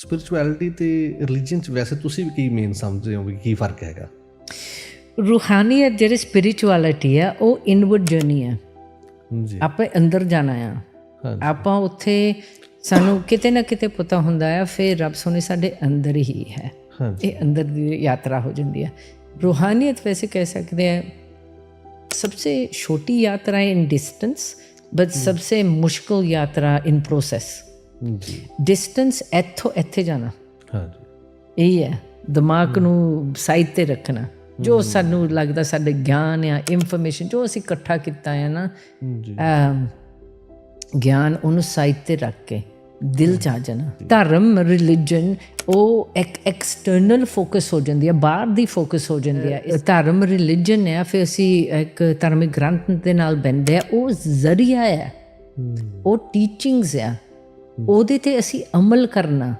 Spirituality ਤੇ religion ਚ ਵੈਸੇ ਤੁਸੀਂ ਵੀ ਕੀ ਮੇਨ ਸਮਝਦੇ ਹੋ ਵੀ ਕੀ ਫ਼ਰਕ ਹੈਗਾ? ਰੂਹਾਨੀਅਤ ਜਿਹੜੀ ਸਪਿਰਚੁਅਲਿਟੀ ਆ ਉਹ ਇਨਵਰਡ ਜਰਨੀ ਹੈ। ਜੀ। ਆਪਾਂ ਅੰਦਰ ਜਾਣਾ ਆ। ਆਪਾਂ ਉੱਥੇ ਸਾਨੂੰ ਕਿਤੇ ਨਾ ਕਿਤੇ ਪਤਾ ਹੁੰਦਾ ਆ ਫਿਰ ਰੱਬ ਸੋਨੇ ਸਾਡੇ ਅੰਦਰ ਹੀ ਹੈ। ਇਹ ਅੰਦਰ ਦੀ ਯਾਤਰਾ ਹੋ ਜਾਂਦੀ ਹੈ। ਰੂਹਾਨੀਅਤ ਵੈਸੇ ਕਹਿ ਸਕਦੇ ਆ ਸਭ ਤੋਂ ਛੋਟੀ ਯਾਤਰਾ ਇਨ ਡਿਸਟੈਂਸ ਬਟ ਸਭ ਤੋਂ ਮੁਸ਼ਕਲ ਯਾਤਰਾ ਇਨ ਪ੍ਰੋਸੈਸ ਜੀ ਡਿਸਟੈਂਸ ਇੱਥੋਂ ਇੱਥੇ ਜਾਣਾ। ਹਾਂਜੀ। ਇਹ ਹੈ ਦਿਮਾਗ ਨੂੰ ਸਾਈਡ ਤੇ ਰੱਖਣਾ। ਜੋ ਸਾਨੂੰ ਲੱਗਦਾ ਸਾਡੇ ਗਿਆਨ ਆ ਇਨਫੋਰਮੇਸ਼ਨ ਜੋ ਅਸੀਂ ਇਕੱਠਾ ਕੀਤਾ ਹੈ ਨਾ ਜੀ ਗਿਆਨ ਉਹਨੂੰ ਸਾਈਡ ਤੇ ਰੱਖ ਕੇ ਦਿਲ ਚ ਆ ਜਾਣਾ। ਧਰਮ ਰਿਲੀਜੀਅਨ ਉਹ ਇੱਕ ਐਕਸਟਰਨਲ ਫੋਕਸ ਹੋ ਜਾਂਦੀ ਹੈ ਬਾਹਰ ਦੀ ਫੋਕਸ ਹੋ ਜਾਂਦੀ ਹੈ। ਧਰਮ ਰਿਲੀਜੀਅਨ ਹੈ ਫਿਰ ਅਸੀਂ ਇੱਕ ਧਾਰਮਿਕ ਗ੍ਰੰਥ ਦੇ ਨਾਲ ਬੰਦੇ ਆ ਉਹ ਜ਼ਰੀਆ ਹੈ। ਉਹ ਟੀਚਿੰਗਸ ਆ ਉਹਦੇ ਤੇ ਅਸੀਂ ਅਮਲ ਕਰਨਾ।